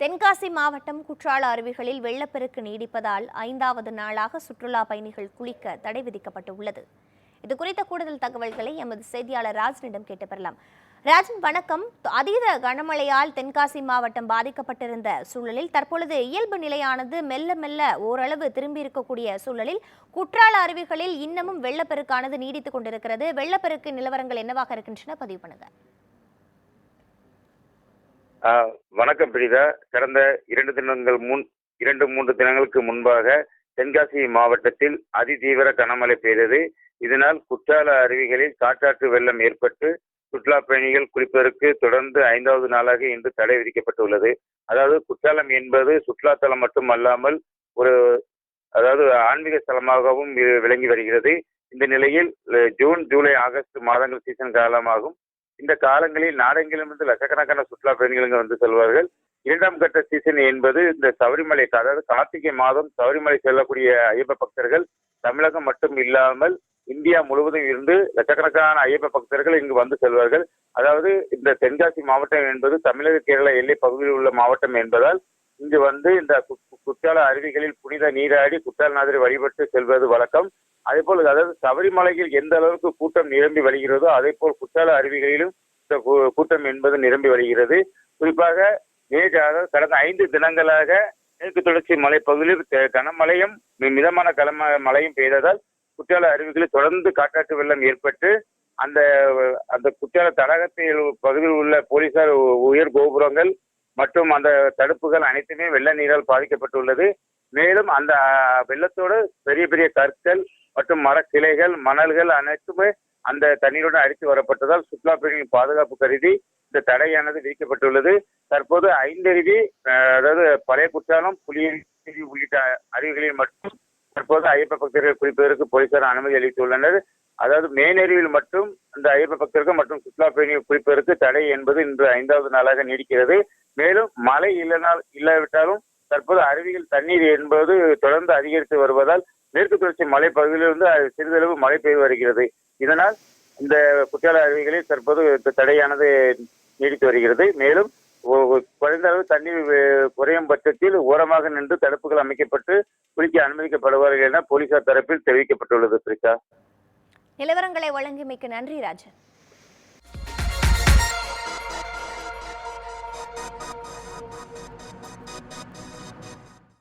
தென்காசி மாவட்டம் குற்றால அருவிகளில் வெள்ளப்பெருக்கு நீடிப்பதால் ஐந்தாவது நாளாக சுற்றுலா பயணிகள் குளிக்க தடை விதிக்கப்பட்டுள்ளது. இது குறித்த கூடுதல் தகவல்களை எமது செய்தியாளர் ராஜனிடம் கேட்டு பெறலாம் ராஜன் வணக்கம். அதீத கனமழையால் தென்காசி மாவட்டம் பாதிக்கப்பட்டிருந்த சூழலில் தற்பொழுது இயல்பு நிலையானது மெல்ல மெல்ல ஓரளவு திரும்பி இருக்கக்கூடிய சூழலில் குற்றால அருவிகளில் இன்னமும் வெள்ளப்பெருக்கானது நீடித்துக் கொண்டிருக்கிறது. வெள்ளப்பெருக்கு நிலவரங்கள் என்னவாக இருக்கின்றன? பதிவு பண்ணுங்க. வணக்கம் பிரீதா. கடந்த இரண்டு தினங்கள் முன் இரண்டு மூன்று தினங்களுக்கு முன்பாக தென்காசி மாவட்டத்தில் அதிதீவிர கனமழை பெய்தது. இதனால் குற்றால அருவிகளில் காற்றாற்று வெள்ளம் ஏற்பட்டு சுற்றுலா பயணிகள் குளிப்பதற்கு தொடர்ந்து ஐந்தாவது நாளாக இன்று தடை விதிக்கப்பட்டுள்ளது. அதாவது குற்றாலம் என்பது சுற்றுலாத்தலம் மட்டும் அல்லாமல் ஒரு அதாவது ஆன்மீக ஸ்தலமாகவும் வி- விளங்கி வருகிறது. இந்த நிலையில் ஜூன் ஜூலை ஆகஸ்ட் மாதங்கள் சீசன் காலமாகும் இந்த காலங்களில் நாடெங்கிலிருந்து லட்சக்கணக்கான சுற்றுலா பயணிகள் வந்து செல்வார்கள். இரண்டாம் கட்ட சீசன் என்பது இந்த சபரிமலை அதாவது கார்த்திகை மாதம் சபரிமலை செல்லக்கூடிய ஐயப்ப பக்தர்கள் தமிழகம் மட்டும் இல்லாமல் இந்தியா முழுவதும் இருந்து லட்சக்கணக்கான ஐயப்ப பக்தர்கள் இங்கு வந்து செல்வார்கள். அதாவது இந்த தென்காசி மாவட்டம் என்பது தமிழக கேரள எல்லை பகுதியில் உள்ள மாவட்டம் என்பதால் இங்கு வந்து இந்த குற்றால அருவிகளில் புனித நீராடி குற்றாலநாதரை வழிபட்டு செல்வது வழக்கம். அதே போல் அதாவது சபரிமலையில் எந்த அளவுக்கு கூட்டம் நிரம்பி வருகிறதோ அதே போல் குற்றால அருவிகளிலும் இந்த கூட்டம் என்பது நிரம்பி வருகிறது. குறிப்பாக நேற்று அதாவது கடந்த ஐந்து தினங்களாக மேற்கு தொடர்ச்சி மலைப்பகுதியில் க- கனமழையும் மி- மிதமான கனம மழையும் பெய்ததால் குற்றால அருவிகளில் தொடர்ந்து காட்டாற்று வெள்ளம் ஏற்பட்டு அந்த அந்த குற்றால தடாகத்தில் பகுதியில் உள்ள போலீசார் உயர் கோபுரங்கள் மற்றும் அந்த தடுப்புகள் அனைத்துமே வெள்ள நீரால் பாதிக்கப்பட்டுள்ளது. மேலும் அந்த வெள்ளத்தோடு பெரிய பெரிய கற்கள் மற்றும் மரக்கிளைகள் மணல்கள் அனைத்துமே அந்த தண்ணீருடன் அடித்து வரப்பட்டதால் சுற்றுலா பயணிகளின் பாதுகாப்பு கருதி இந்த தடையானது விதிக்கப்பட்டுள்ளது. தற்போது ஐந்தருவி அதாவது பழைய குற்றாலம் புலியருவி உள்ளிட்ட அருவிகளில் மட்டும் தற்போது ஐயப்ப பக்தர்கள் குறிப்பதற்கு போலீசார் அனுமதி அளித்துள்ளனர். அதாவது மேனருவியில் மட்டும் இந்த ஐயப்ப பக்தர்கள் மற்றும் சுற்றுலா பயணிகள் குறிப்பதற்கு தடை என்பது இன்று ஐந்தாவது நாளாக நீடிக்கிறது. மேலும் மழை இல்லைனால் இல்லாவிட்டாலும் தற்போது அருவியில் தண்ணீர் என்பது தொடர்ந்து அதிகரித்து வருவதால் மேற்கு தொடர்ச்சி மலைப்பகுதியிலிருந்து அது சிறிதளவு மழை பெய்து வருகிறது. இதனால் இந்த குற்றால அருவிகளில் தற்போது தடையானது நீடித்து வருகிறது. மேலும் குறைந்த அளவு தண்ணீர் குறையும் பட்சத்தில் ஓரமாக நின்று தடுப்புகள் அமைக்கப்பட்டு குளிக்க அனுமதிக்கப்படுவார்கள் என போலீசார் தரப்பில் தெரிவிக்கப்பட்டுள்ளது பிரிஷா நிலவரங்களை வழங்கியமைக்கு நன்றி ராஜன்.